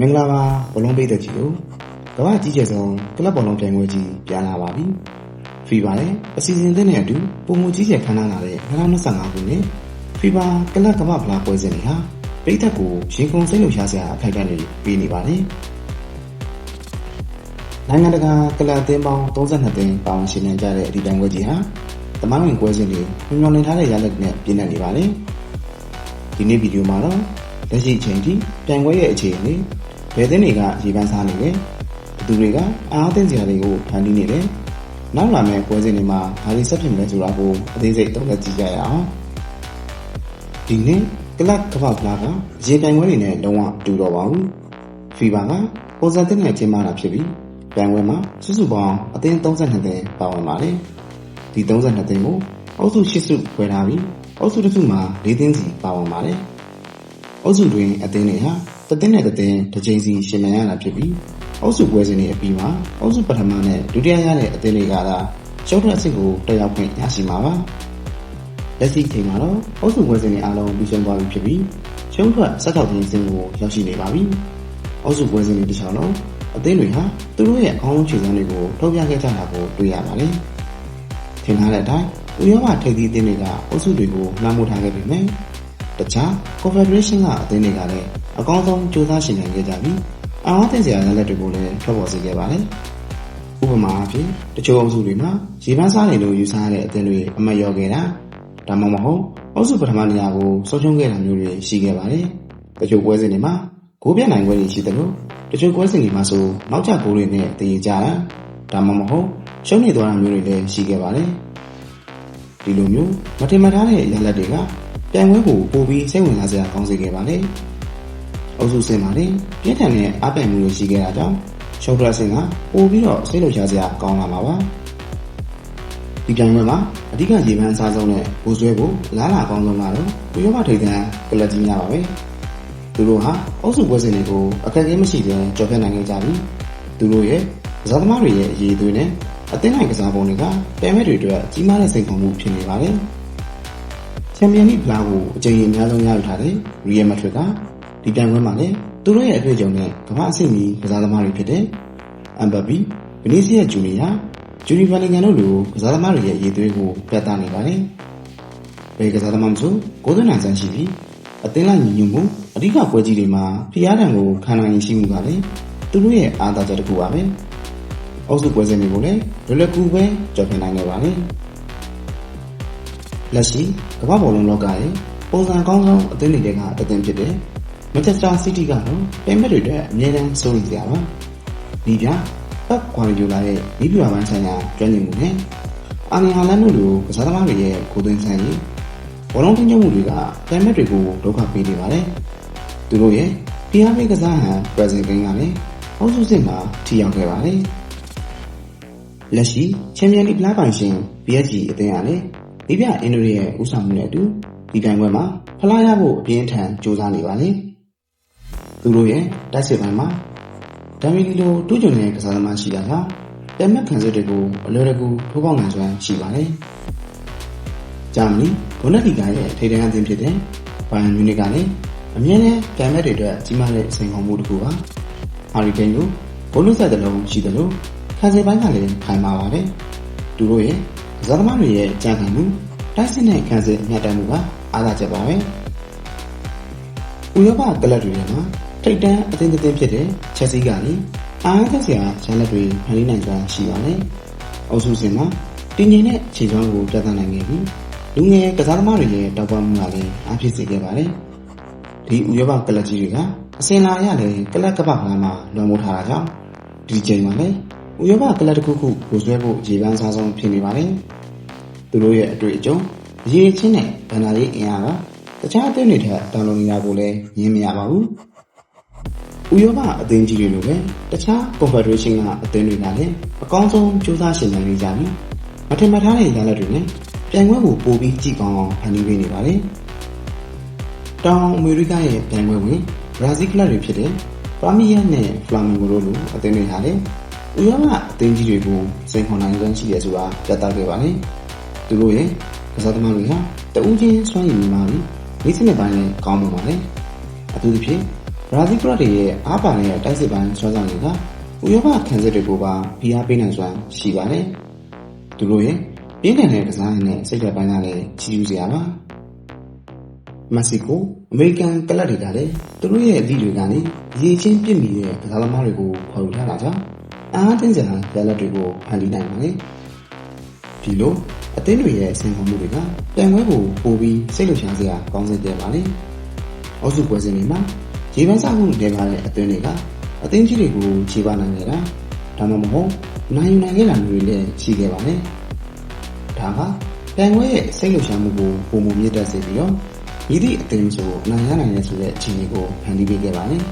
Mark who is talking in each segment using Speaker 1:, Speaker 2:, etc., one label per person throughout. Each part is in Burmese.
Speaker 1: မင်္ဂလာပါဘလုံးပိတ်သက်ကြီးတို့ကမ္ဘာကြီးကျယ်ဆုံးကလပ်ဘောလုံးပြိုင်ပွဲကြီးပြန်လာပါပြီဖီဘာရဲ့အစီအစဉ်သစ်နဲ့အတူပုံမကြီးကျယ်ခမ်းနားလာတဲ့2025ခုနှစ်ဖီဘာကလပ်ကမ္ဘာဖလားပွဲစဉ်တွေဟာပိတ်သက်ကိုရင်ကုန်စိတ်လှုပ်ရှားစရာအခိုက်အတန့်တွေပေးနေပါတယ်နိုင်ငံတကာကလပ်အသင်းပေါင်း32သင်းပါဝင်ရှင်နေကြတဲ့ဒီပြိုင်ပွဲကြီးဟာတမိုင်းဝင်ပွဲစဉ်တွေညွှန်လင်းထားတဲ့ရလဒ်နဲ့ပြည့်နေနေပါတယ်ဒီနေ့ဗီဒီယိုမှာတော့လက်ရှိအချိန်ထိပြိုင်ပွဲရဲ့အခြေအနေ ဘယ်သင်းတွေကရေပန်းစားနေလဲဘယ်သူတွေကအားအသင်းစရာတွေကိုဖန်တီးနေလဲနောက်လာမယ့်ပွဲစဉ်တွေမှာဘာတွေဆက်ဖြစ်မလဲဆိုတာကိုအသေးစိတ်သုံးသပ်ကြည့်ကြရအောင်ဒီနေ့ကလပ်ကပ္ပဖလားကရေပြိုင်ပွဲတွေနဲ့လုံးဝတူတော့ပါဘူးဖီဘာကပုံစံသစ်နဲ့ကျင်းပတာဖြစ်ပြီးပြိုင်ပွဲမှာစုစုပေါင်းအသင်း32သင်းပါဝင်ပါတယ်ဒီ32သင်းကိုအုပ်စု8စုခွဲထားပြီးအုပ်စုတစ်စုမှာ၄သင်းစီပါဝင်ပါတယ်အုပ်စုတွင်အသင်းတွေဟာ တစ်သင်းနဲ့တစ်သင်းတစ်ချိန်စီရှင်မြန်ရတာဖြစ်ပြီးအုပ်စုပွဲစဉ်တွေအပြီးမှာအုပ်စုပထမနဲ့ဒုတိယရတဲ့အသင်းတွေကသာရှုံးထွက်အဆင့်ကိုတက်ရောက်ခွင့်ရရှိမှာပါလက်ရှိချိန်မှာတော့အုပ်စုပွဲစဉ်တွေအားလုံးပြီးဆုံးသွားပြီဖြစ်ပြီးရှုံးထွက်ဆက်ထောက်ခြင်းအဆင့်ကိုရောက်ရှိနေပါပြီအုပ်စုပွဲစဉ်တွေတစ်ချောင်းလုံးအသင်းတွေဟာသူတို့ရဲ့အကောင်းဆုံးခြေစွမ်းတွေကိုထုတ်ပြခဲ့ကြတာကိုတွေ့ရပါတယ်ထင်ထားတဲ့အတိုင်းဥရောပထိပ်သီးအသင်းတွေကအုပ်စုတွေကိုနှမ်းမိုးထားခဲ့ပေမဲ့တခြား Confederation ကအသင်းတွေကလည်း အကောင်းဆုံးကြိုးစားရှင်နိုင်ခဲ့ကြပြီးအားအသင့်စရာလက်တွေကိုလည်းထွက်ပေါ်စေခဲ့ပါတယ်။ဥပမာအဖြစ်တချို့အုပ်စုတွေမှာရေပန်းစားနေလို့ယူဆရတဲ့အသင်းတွေအမတ်ရောခဲ့တာဒါမှမဟုတ်အုပ်စုပထမနေရာကိုဆုံးရှုံးခဲ့တာမျိုးတွေရှိခဲ့ပါတယ်။တချို့ပွဲစဉ်တွေမှာဂိုးပြတ်နိုင်ပွဲတွေရှိတယ်လို့တချို့ပွဲစဉ်တွေမှာဆိုနောက်ကျဂိုးတွေနဲ့တည်ကြတာဒါမှမဟုတ်ရှုံးနေသွားတာမျိုးတွေလည်းရှိခဲ့ပါတယ်။ဒီလိုမျိုးမထင်မှတ်ထားတဲ့ရလဒ်တွေကပြိုင်ပွဲကိုပိုပြီးစိတ်ဝင်စားစရာကောင်းစေခဲ့ပါတယ်။ အုပ်စုစင်မှာလည်းပြင်းထန်တဲ့အားပြိုင်မှုတွေရှိခဲ့တာကြောင့်ရှုံးထရစင်ကပိုပြီးတော့စိတ်လှုပ်ရှားစရာကောင်းလာမှာပါ။ဒီပြိုင်ပွဲမှာအဓိကရေပန်းအစားဆုံးတဲ့ဘူဆွဲကိုလားလာကောင်းဆုံးကတော့ဥရောပထိပ်တန်းကလပ်ကြီးများပါပဲ။သူတို့ဟာအုပ်စုပွဲစဉ်တွေကိုအခက်အခဲမရှိဘဲကြော်ဖြတ်နိုင်ခဲ့ကြပြီးသူတို့ရဲ့ကစားသမားတွေရဲ့အရေးအသွေးနဲ့အသင်းနိုင်ကစားပုံတွေကပြိုင်ပွဲတွေအတွက်ကြီးမားတဲ့စိန်ခေါ်မှုဖြစ်နေပါတယ်။ချန်ပီယံလိဖလားကိုအကြိမ်ကြီးအများဆုံးရယူထားတဲ့ရီယယ်မက်ဒရစ်က ဒီပြိုင်ပွဲမှာလည်းသူတို့ရဲ့အတွေ့အကြုံနဲ့ကမ္ဘာအဆင့်မီကစားသမားတွေဖြစ်တဲ့အမ်ဘပီဗနီစီယာဂျူနီယာဂျူနီဗန်လင်ဂန်တို့လိုကစားသမားတွေရဲ့ရည်သွေးကိုပြသနေပါတယ်။ဘယ်ကစားသမားမဆိုကိုယ်သွင်းနိုင်စမ်းရှိပြီးအသင်းလိုက်ညီညွတ်မှုအဓိကပွဲကြီးတွေမှာဖိအားတံကိုခံနိုင်ရရှိမှုကလည်းသူတို့ရဲ့အားသာချက်တစ်ခုပါပဲ။အုပ်စုပွဲစဉ်တွေကိုလည်းလွယ်လွယ်ကူပဲကြော်ဖြတ်နိုင်ခဲ့ပါတယ်။လက်ရှိကမ္ဘာဘောလုံးလောကရဲ့ပုံစံကောင်းဆုံးအသင်းတွေထဲကအသင်းဖြစ်တဲ့ မန်ချက်စတာစီးတီးကတော့ပြိုင်ဘက်တွေအတွက်အမြဲတမ်းစိုးရိမ်စရာပါ။ဒီပြပက်ကွာရီယိုလာရဲ့မိပြာပန်းဆိုင်ရာကျွမ်းကျင်မှုနဲ့အာနီဟာလန်တို့လိုကစားသမားတွေရဲ့ကိုယ်သွင်းဆိုင်ရေးဘောလုံးတင်ကျမှုတွေကပြိုင်ဘက်တွေကိုဒုက္ခပေးနေပါတယ်။သူတို့ရဲ့ပြားမေးကစားဟန်ပရက်ဇင်ကင်းကလည်းအောက်စုစစ်မှာထိရောက်ခဲ့ပါတယ်။လက်ရှိချန်ပီယံလိဖလားပိုင်ရှင် PSG အသင်းကလည်းဒီပြအင်ဒိုရီရဲ့ဥဆောင်မှုနဲ့အတူဒီပြိုင်ပွဲမှာဖလားရဖို့အပြင်းထန်ကြိုးစားနေပါလေ။ သူတို့ရဲ့တိုက်စစ်ပိုင်းမှာဒါမီလီလိုတူးကြုံတဲ့ကစားသမားရှိတာကြောင့်ပြတ်မှတ်ခံစစ်တွေကိုအလွယ်တကူထိုးပေါက်နိုင်စွမ်းရှိပါတယ်။ဂျာမနီဘွန်ဒက်လီဂါရဲ့ထိပ်တန်းအသင်းဖြစ်တဲ့ဘိုင်ယန်မြူနစ်ကလည်းအမြဲတမ်းပြိုင်ဘက်တွေအတွက်ကြီးမားတဲ့အချိန်ခေါ်မှုတစ်ခုပါ။ဟာရီကိန်းကိုဘုန်းလူဆက်တစ်လုံးရှိတယ်လို့ခံစစ်ပိုင်းကလည်းခိုင်မာပါတယ်။သူတို့ရဲ့ကစားသမားတွေရဲ့ကြံ့ခိုင်မှုတိုက်စစ်နဲ့ခံစစ်အမြတ်တမ်းမှုကအားသာချက်ပါပဲ။ဥရောပကလပ်တွေထဲမှာ ထိတ်တန်းအသင်းတစ်သင်းဖြစ်တဲ့ချက်စီကလည်းအားသက်စရာရလက်တွေဖန်တီးနိုင်စွမ်းရှိပါတယ်။အုပ်စုစဉ်မှာတင်းငင်တဲ့ခြေချောင်းကိုပြသနိုင်ခဲ့ပြီးလူငယ်ကစားသမားတွေရဲ့တောက်ပမှုကလည်းအားဖြစ်စေခဲ့ပါတယ်။ဒီဥရောပကလပ်ကြီးတွေကအစင်လာရတဲ့ကလပ်ကပ္ပဖလားမှာလွန်မိုးထားတာကြောင့်ဒီချိန်မှာလည်းဥရောပကလပ်တစ်ခုခုကိုဆွဲဖို့ရေပန်းစားဆုံးဖြစ်နေပါတယ်။သူတို့ရဲ့အတွေ့အကြုံအရေးချင်းနဲ့ဗန္ဒာရေးအင်အားကတခြားအသင်းတွေထက်တောင်းလုံနေတာကိုလည်းညင်းမရပါဘူး။ ဥရောပအသင်းကြီးတွေလိုပဲတခြား Confederation ကအသင်းတွေကလည်းအကောင်းဆုံးကြိုးစားရှင်နိုင်နေကြပြီးမထင်မှတ်ထားတဲ့ရလဒ်တွေနဲ့ပြိုင်ပွဲကိုပိုပြီးကြည့်ကောင်းအောင်ဖန်တီးပေးနေပါတယ်။တောင်အမေရိကရဲ့ပြိုင်ပွဲဝင်ဘရာဇီးကလပ်တွေဖြစ်တဲ့ပါမီယာနဲ့ဖလာမင်ဂိုတို့လိုအသင်းတွေဟာလည်းဥရောပအသင်းကြီးတွေကိုစိန်ခေါ်နိုင်စွမ်းရှိရဆိုတာပြသခဲ့ပါတယ်။သူတို့ရဲ့ကစားသမားတွေဟာတဦးချင်းစွမ်းရည်မြင့်မာပြီးမိစနစ်ပိုင်းနဲ့ကောင်းမှုပါလေ။အထူးသဖြင့် ဘရာဇီးကလပ်တွေရဲ့အားပါတဲ့တိုက်စစ်ပိုင်းဆွမ်းဆောင်တွေကဥရောပခံစစ်တွေကိုပါဖိအားပေးနိုင်စွမ်းရှိပါတယ်။သူတို့ရဲ့ပြင်းထန်တဲ့ကစားရည်နဲ့စိတ်ဓာတ်ပိုင်းကလည်းချီးကျူးစရာပါ။မက္ကဆီကိုအမေရိကန်ကလပ်တွေကလည်းသူတို့ရဲ့အသီးတွေကနေရေချင်းပြစ်မိတဲ့ကစားသမားတွေကိုခေါ်ယူထားတာကြောင့်အားတင်းစရာရလဒ်တွေကိုဖန်တီးနိုင်ပါတယ်။ဒီလိုအသင်းတွေရဲ့ဆင်ဟောမှုတွေကတန်ခွဲကိုပိုပြီးစိတ်လှုပ်ရှားစရာကောင်းစေတယ်ပါလေ။အောက်စုပွဲစဉ်တွေမှာ ရေပန်းစားမှုတွေပါတဲ့အသင်းတွေကအသင်းကြီးတွေကိုခြေပနိုင်နေတာဒါမှမဟုတ်နိုင်ယူနိုင်ခဲ့တာမျိုးတွေလည်းရှိခဲ့ပါတယ်။ဒါကတန်ခွဲရဲ့စိတ်လှုပ်ရှားမှုကိုပုံမှုမြင့်တက်စေပြီးတော့ဤသည့်အသင်းဆိုအနိုင်ရနိုင်တဲ့ဆိုတဲ့အခြေအနေကိုဖန်တီးပေးခဲ့ပါတယ်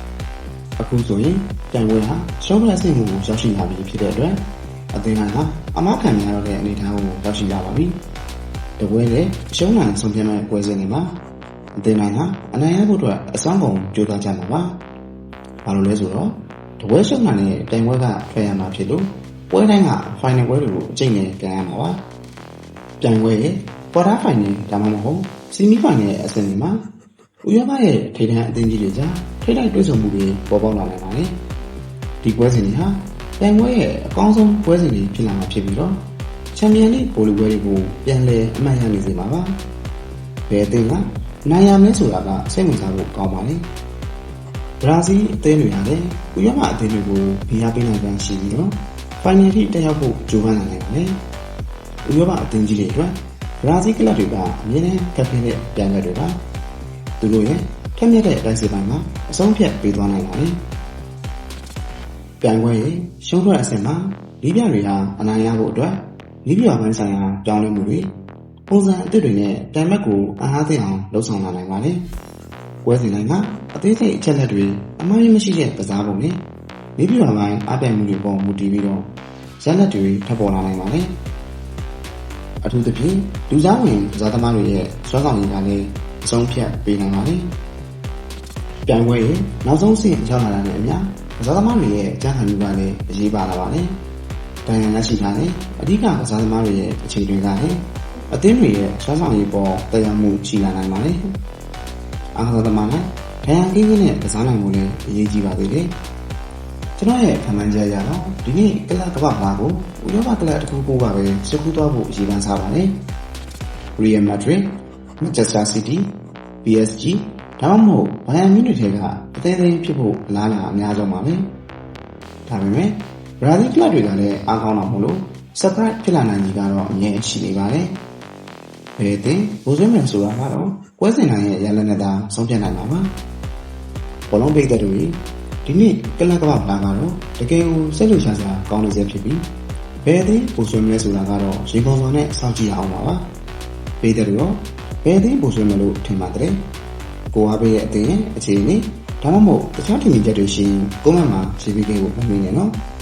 Speaker 1: ။အခုဆိုရင်တန်ခွဲဟာရှော့ပလက်ဆင့်မှုကိုရောက်ရှိလာပြီဖြစ်တဲ့အတွက်အသင်းတိုင်းကအမခံများတော့တဲ့အနေအထားကိုရောက်ရှိလာပါပြီ။တပွဲလေအရှုံးမှန်ဆုံးဖြတ်မဲ့ပွဲစဉ်တွေမှာအ သင်းတိုင်းကအနိုင်ရဖို့အတွက်အစွမ်းကုန်ကြိုးစားကြမှာပါ။ဘာလို့လဲဆိုတော့တပွဲရှုံးမှန်တဲ့တိုင်ပွဲကထွက်ရမှာဖြစ်လို့ပွဲတိုင်းက final ပွဲတွေကိုအကျိတ်နဲ့ကန်ရမှာပါ။တိုင်ပွဲရဲ့ quarter final ဒါမှမဟုတ် semi final ရဲ့အဆင့်တွေမှာဥရောပရဲ့ထိပ်တန်းအသင်းကြီးတွေကြားထိပ်တိုက်တွေ့ဆုံမှုတွေပေါ်ပေါက်လာနိုင်ပါတယ်။ဒီပွဲစဉ်တွေဟာတိုင်ပွဲရဲ့အကောင်းဆုံးပွဲစဉ်တွေဖြစ်လာမှာဖြစ်ပြီးတော့ချန်ပီယံလိဗိုလ်လုပွဲတွေကိုပြန်လည်အမှတ်ရနေစေမှာပါ။ဘယ်အသင်းက နိုင်ရမလဲဆိုတာကစိတ်ဝင်စားဖို့ကောင်းပါလေ။ဘရာဇီးအသင်းတွေကလည်းဥရောပအသင်းတွေကိုဖိအားပေးနိုင်ပန်းရှိပြီးတော့ဖိုင်နယ်ထိတက်ရောက်ဖို့ကြိုးပမ်းနိုင်ပါတယ်။ဥရောပအသင်းကြီးတွေအတွက်ဘရာဇီးကလပ်တွေကအမြဲတမ်းကပ်ခဲ့တဲ့ပြန်လက်တွေပါ။သူတို့ရဲ့ထက်မြက်တဲ့တိုက်စစ်ပိုင်းမှာအဆုံးဖြတ်ပေးသွားနိုင်ပါတယ်။ပြန်ပွဲရဲ့ရှုံးထွက်အဆင့်မှာဒီပြတွေဟာအနိုင်ရဖို့အတွက်ဒီပြပိုင်းဆိုင်ရာပြောင်းလဲမှုတွေ ပုံစံအသစ်တွေနဲ့တန်မက်ကိုအားအားသင့်အောင်လှုပ်ဆောင်လာနိုင်ပါတယ်။ပွဲစဉ်တိုင်းမှာအသေးစိတ်အချက်လက်တွေအမှားရမရှိတဲ့ကစားပုံနဲ့ဒီပြပိုင်းအပြိုင်မှုတွေပေါ်မူတည်ပြီးတော့ဇက်လက်တွေထပ်ပေါ်လာနိုင်ပါတယ်။အထူးသဖြင့်လူစားဝင်ကစားသမားတွေရဲ့စွမ်းဆောင်ရည်ကလည်းအဆုံးဖြတ်ပေးနိုင်ပါတယ်။ပြန်ပွဲရဲ့နောက်ဆုံးဆင့်ရောက်လာတာနဲ့အမျှကစားသမားတွေရဲ့အကြမ်းဖန်မှုကလည်းအရေးပါလာပါတယ်။ဒဏ်ရာရရှိတာနဲ့အဓိကကစားသမားတွေရဲ့အခြေတွေကလည်း အသင်းတွေရဲ့စွမ်းဆောင်ရည်ပေါ်တရားမှုရှိလာနိုင်ပါတယ်။အားကစားသမားနဲ့ဒဏ်ရာကင်းကင်းနဲ့ကစားနိုင်မှုလည်းအရေးကြီးပါသေးတယ်။ကျွန်တော်ရဲ့ခံမှန်းချက်အရတော့ဒီနေ့ကလပ်ကမ္ဘာ့ဘာကိုဥရောပကလပ်တစ်ခုကိုပါပဲစကူးသွားဖို့ရည်မှန်းထားပါတယ်။ Real Madrid, Manchester City, PSG ဒါမှမဟုတ်ဘိုင်ယန်မြူးနစ်တွေကအသေးသေးဖြစ်ဖို့အလားအလာအများဆုံးပါပဲ။ဒါပေမဲ့ဘရာဇီးကလပ်တွေကလည်းအားကောင်းတာမို့လို့ surprise ဖြစ်လာနိုင်ကြီးကတော့အမြဲရှိနေပါတယ်။ ဘယ်တင်ဘိုးစွဲမယ်ဆိုတာကတော့ပွဲစဉ်တိုင်းရဲ့ရလနဲ့သာဆုံးဖြတ်နိုင်မှာပါ။ဘောလုံးပိတ်သက်တွေဒီနေ့ကလပ်ကမ္ဘာလာကတော့တကယ်ကိုစိတ်လှုပ်ရှားစရာကောင်းနေစေဖြစ်ပြီးဘယ်တင်ဘိုးစွဲမယ်ဆိုတာကတော့ရေကုန်စွာနဲ့စောင့်ကြည့်အောင်ပါပါ။ပိတ်သက်တွေရောဘယ်တင်ဘိုးစွဲမယ်လို့ထင်ပါတယ်။ကိုအားပေးရဲ့အသင်းရဲ့အခြေအနေဒါမှမဟုတ်တခြားထင်မြင်ချက်တွေရှိရင်ကိုမန့်မှာရေးပေးဖို့မမေ့နဲ့နော်။